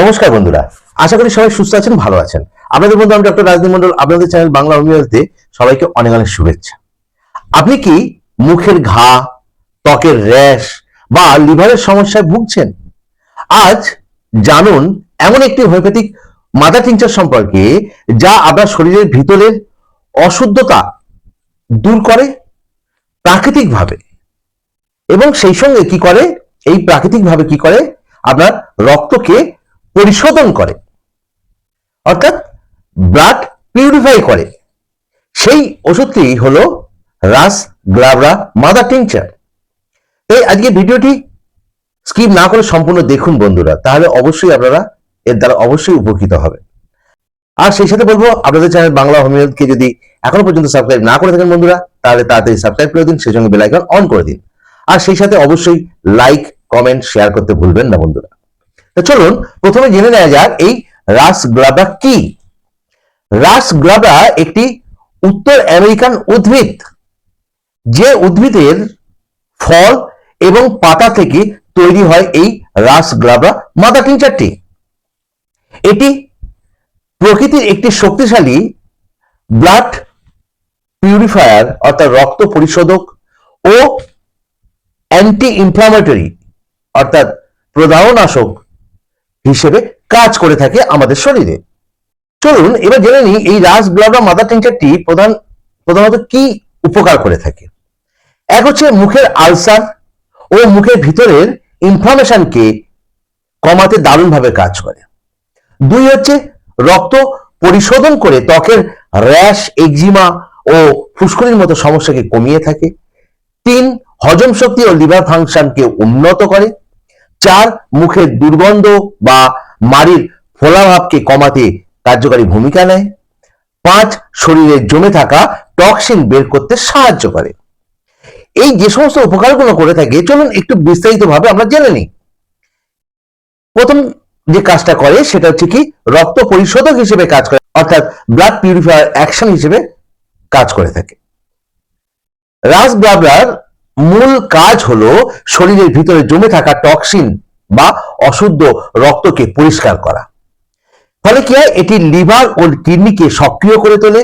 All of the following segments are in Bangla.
নমস্কার বন্ধুরা, আশা করি সবাই সুস্থ আছেন, ভালো আছেন। আপনাদের বন্ধু, আমি ডক্টর রাজদীপ মন্ডল আপনাদের চ্যানেল বাংলা হোমিওপ্যাথিতে সবাইকে অনেক অনেক শুভেচ্ছা। আপনি কি মুখের ঘা, ত্বকের র্যাশ বা লিভারের সমস্যায় ভুগছেন? আজ জানুন এমন একটি হোমিওপ্যাথিক মাদার টিংচার সম্পর্কে, যা আপনার শরীরের ভিতরের অশুদ্ধতা দূর করে প্রাকৃতিকভাবে। এবং সেই সঙ্গে কি করে? এই প্রাকৃতিকভাবে কি করে? আপনার রক্তকে পরিশোধন করে। অর্থাৎ ব্লাড পিউরিফাই করে। সেই ওষুধটি হলো রাস গ্লাবরা মাদার টিংচার। এই আজকে ভিডিওটি স্কিপ না করে সম্পূর্ণ দেখুন বন্ধুরা, তাহলে অবশ্যই আপনারা এর দ্বারা অবশ্যই উপকৃত হবে আর সেই সাথে বলব, আপনাদের চ্যানেল বাংলা হোমিওপ্যাথকে যদি এখনও পর্যন্ত সাবস্ক্রাইব না করে থাকেন বন্ধুরা, তাহলে তাড়াতাড়ি সাবস্ক্রাইব করে দিন, সেই সঙ্গে বেলাইকন অন করে দিন। আর সেই সাথে অবশ্যই লাইক কমেন্ট শেয়ার করতে ভুলবেন না বন্ধুরা। তো চলুন, প্রথমে জেনে নেওয়া যাক এই রাস গ্লাবা কি? রাস গ্লাবা একটি উত্তর আমেরিকান উদ্ভিদ, যে উদ্ভিদের ফল এবং পাতা থেকে তৈরি হয় এই রাস গ্লাবা মাদার টিংচারটি এটি প্রকৃতির একটি শক্তিশালী ব্লাড পিউরিফায়ার অর্থাৎ রক্ত পরিশোধক ও অ্যান্টি ইনফ্লামেটরি অর্থাৎ প্রদাহনাশক হিসেবে কাজ করে থাকে আমাদের শরীরে। চলুন, এবার জেনে নিই এই রাস ব্লাডা মাদার টিংচারটি প্রধান, প্রধানত কি উপকার করে থাকে। এক হচ্ছে মুখের আলসার ও মুখের ভিতরের ইনফ্লামেশনকে কমাতে দারুণভাবে কাজ করে। দুই হচ্ছে রক্ত পরিশোধন করে ত্বকের র্যাশ এক্সিমা ও ফুসকুড়ির মতো সমস্যাকে কমিয়ে থাকে। তিন, হজম শক্তি ও লিভার ফাংশনকে উন্নত করে। চার মুখের দুর্গন্ধ বা মাড়ির ফোলাভাবকে কমাতে কার্যকারী ভূমিকা নেয়। পাঁচ, শরীরে জমে থাকা টক্সিন বের করতে সাহায্য করে। এই যে সমস্ত উপকারগুলো করে থাকে, চলুন একটু বিস্তারিতভাবে আমরা জেনে নিই। প্রথম যে কাজটা করে, সেটা হচ্ছে কি, রক্ত পরিশোধক হিসেবে কাজ করে, অর্থাৎ ব্লাড পিউরিফায়ার অ্যাকশন হিসেবে কাজ করে থাকে। রাস ব্লাবলার মূল কাজ হলো শরীরের ভিতরে জমে থাকা টক্সিন বা অশুদ্ধ রক্তকে পরিষ্কার করা। ফলে কি হয়? এটি লিভার ও কিডনিকে সক্রিয় করে তোলে,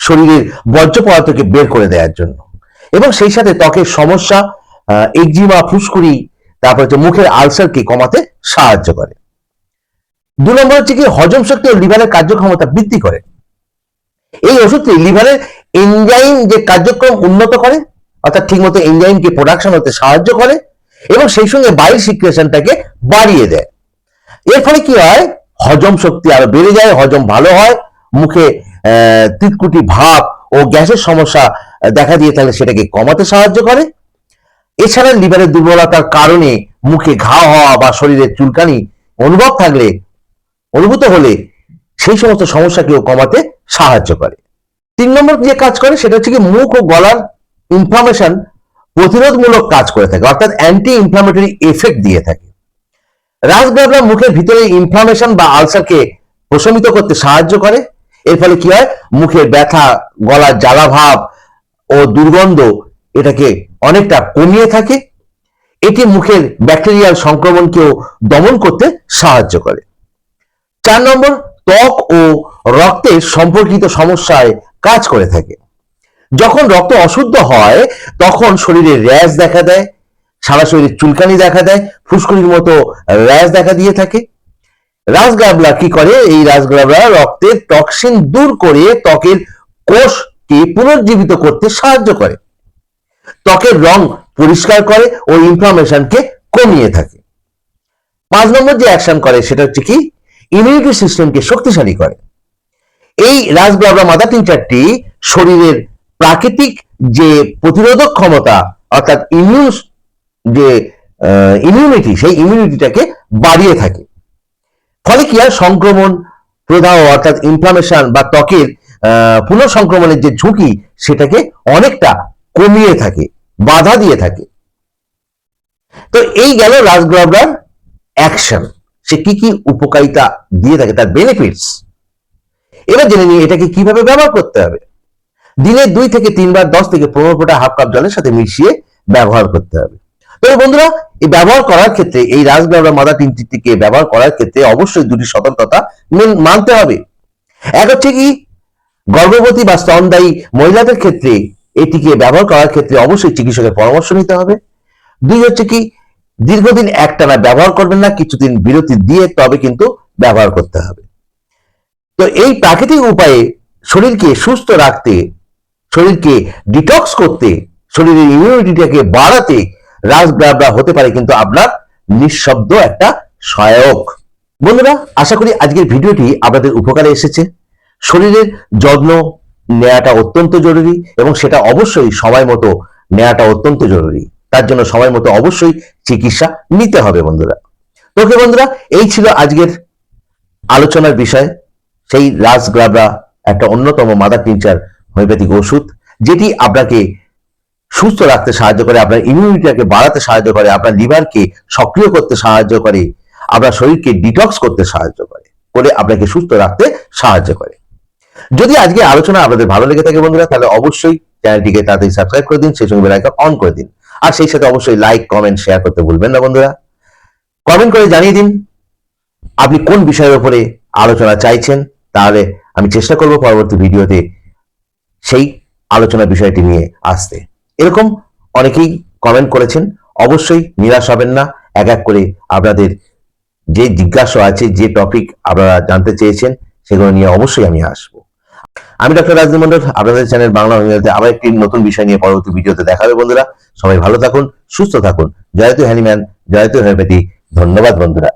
শরীরের বর্জ্য পদার্থকে বের করে দেওয়ার জন্য। এবং সেই সাথে ত্বকের সমস্যা একজিমা, ফুসকুড়ি, তারপর হচ্ছে মুখের আলসারকে কমাতে সাহায্য করে। দু নম্বর হচ্ছে কি? হজম শক্তি ও লিভারের কার্যক্ষমতা বৃদ্ধি করে। এই ওষুধটি লিভারের এনজাইম যে কার্যক্রম উন্নত করে অর্থাৎ ঠিকমতো এনজাইমকে প্রোডাকশন হতে সাহায্য করে এবং সেই সঙ্গে বায়ু সিকুয়েশনটাকে বাড়িয়ে দেয়। এর ফলে কি হয়? হজম শক্তি আরও বেড়ে যায়, হজম ভালো হয়, মুখে তিতকুটি ভাব ও গ্যাসের সমস্যা দেখা দিয়ে তাহলে সেটাকে কমাতে সাহায্য করে। এছাড়া লিভারের দুর্বলতার কারণে মুখে ঘা হওয়া বা শরীরের চুলকানি অনুভব থাকলে, অনুভূত হলে সেই সমস্ত সমস্যাকেও কমাতে সাহায্য করে। তিন নম্বর যে কাজ করে সেটা হচ্ছে কি মুখ ও গলার ইনফ্লামেশন প্রতিরোধমূলক কাজ করে থাকে, অর্থাৎ অ্যান্টি ইনফ্লামেটরি এফেক্ট দিয়ে থাকে। রাসগ্রাবরা মুখের ভিতরে ইনফ্লামেশন বা আলসারকে প্রশমিত করতে সাহায্য করে, এর ফলে কি হয়? মুখের ব্যথা, গলার জ্বালা ভাব ও দুর্গন্ধ এটাকে অনেকটা কমিয়ে থাকে। এটি মুখের ব্যাকটেরিয়াল সংক্রমণকেও দমন করতে সাহায্য করে। চার নম্বর, ত্বক ও রক্তের সম্পর্কিত সমস্যায় কাজ করে থাকে। যখন রক্ত অশুদ্ধ হয়, তখন শরীরে র্যাশ দেখা দেয়, সারা শরীরে চুলকানি দেখা দেয়, ফুসকুড়ির মতো র্যাশ দেখা দিয়ে থাকে। রাজগাবলা কি করে? এই রাজগাবলা রক্তের টক্সিন দূর করে ত্বকের কোষকে পুনর্জীবিত করতে সাহায্য করে। ত্বকের রং পরিষ্কার করে ও ইনফ্লামেশনকে কমিয়ে থাকে। পাঁচ নম্বর যে অ্যাকশন করে, সেটা হচ্ছে কি? ইমিউনিটি সিস্টেমকে শক্তিশালী করে। এই রাজগ্রাবরা মাদার টিংচারটি শরীরের প্রাকৃতিক যে প্রতিরোধক ক্ষমতা, অর্থাৎ ইমিউন যে ইমিউনিটি সেই ইমিউনিটিটাকে বাড়িয়ে থাকে। ফলে কি হয়? সংক্রমণ, প্রদাহ, অর্থাৎ ইনফ্লামেশন বা ত্বকের পুনঃসংক্রমণের যে ঝুঁকি, সেটাকে অনেকটা কমিয়ে থাকে, বাধা দিয়ে থাকে। তো এই গেল রাজগ্রাবরার অ্যাকশন সে কি কি উপকারিতা দিয়ে থাকে, তার বেনিফিটস এবার জেনে নিয়ে এটাকে কীভাবে ব্যবহার করতে হবে। দিনে দুই থেকে তিনবার, দশ থেকে পনেরো ফোঁটা হাফ কাপ জলের সাথে মিশিয়ে ব্যবহার করতে হবে। তবে বন্ধুরা, এই ব্যবহার করার ক্ষেত্রে, এই রাজগ্রামরা মাদা তিনটিকে ব্যবহার করার ক্ষেত্রে অবশ্যই দুটি সতর্কতা মানতে হবে। এক হচ্ছে কি, গর্ভবতী বা স্তনদায়ী মহিলাদের ক্ষেত্রে এটিকে ব্যবহার করার ক্ষেত্রে অবশ্যই চিকিৎসকের পরামর্শ নিতে হবে। দুই হচ্ছে কি, দীর্ঘদিন একটানা ব্যবহার করবেন না, কিছুদিন বিরতি দিয়ে তবে কিন্তু ব্যবহার করতে হবে। তো এই প্রাকৃতিক উপায়ে শরীরকে সুস্থ রাখতে শরীরকে ডিটক্স করতে, শরীরের ইমিউনিটিটাকে বাড়াতে রাজগ্রাবরা হতে পারে কিন্তু আপনার নিঃশব্দ একটা সহায়ক। বন্ধুরা, আশা করি আজকের ভিডিওটি আপনাদের উপকারে এসেছে। শরীরের যত্ন নেওয়াটা অত্যন্ত জরুরি এবং সেটা অবশ্যই সময় মতো নেওয়াটা অত্যন্ত জরুরি। তার জন্য সময় মতো অবশ্যই চিকিৎসা নিতে হবে বন্ধুরা। তো ওকে বন্ধুরা, এই ছিল আজকের আলোচনার বিষয়। সেই রাজগ্রাবরা একটা অন্যতম মাদার টিনচার হোমিওপ্যাথিক ওষুধ, যেটি আপনাকে সুস্থ রাখতে সাহায্য করে, আপনার ইমিউনিটিকে বাড়াতে সাহায্য করে, আপনার লিভারকে সক্রিয় করতে সাহায্য করে, আপনার শরীরকে ডিটক্স করতে সাহায্য করে করে আপনাকে সুস্থ রাখতে সাহায্য করে। যদি আজকে আলোচনা আপনাদের ভালো লেগে থাকে বন্ধুরা, তাহলে অবশ্যই চ্যানেলটিকে তাড়াতাড়ি সাবস্ক্রাইব করে দিন, সেই সঙ্গে বেল আইকন অন করে দিন। আর সেই সাথে অবশ্যই লাইক কমেন্ট শেয়ার করতে ভুলবেন না বন্ধুরা। কমেন্ট করে জানিয়ে দিন, আপনি কোন বিষয়ের উপরে আলোচনা চাইছেন, তাহলে আমি চেষ্টা করব পরবর্তী ভিডিওতে সেই আলোচনা বিষয়টি নিয়ে আসতে। এরকম অনেকেই কমেন্ট করেছেন। অবশ্যই নিরাশ হবেন না। এক এক করে আপনাদের যে জিজ্ঞাসা আছে, যে টপিক আপনারা জানতে চেয়েছেন, সেগুলো নিয়ে অবশ্যই আমি আসব। আমি ডক্টর রাজদীপ মন্ডল আপনাদের চ্যানেল বাংলা হোমিওপ্যাথি আবার একটি নতুন বিষয় নিয়ে পরবর্তী ভিডিওতে দেখা হবে, বন্ধুরা। সবাই ভালো থাকুন, সুস্থ থাকুন। জয়তু হ্যানিম্যান জয়তু হোমিওপ্যাথি ধন্যবাদ, বন্ধুরা।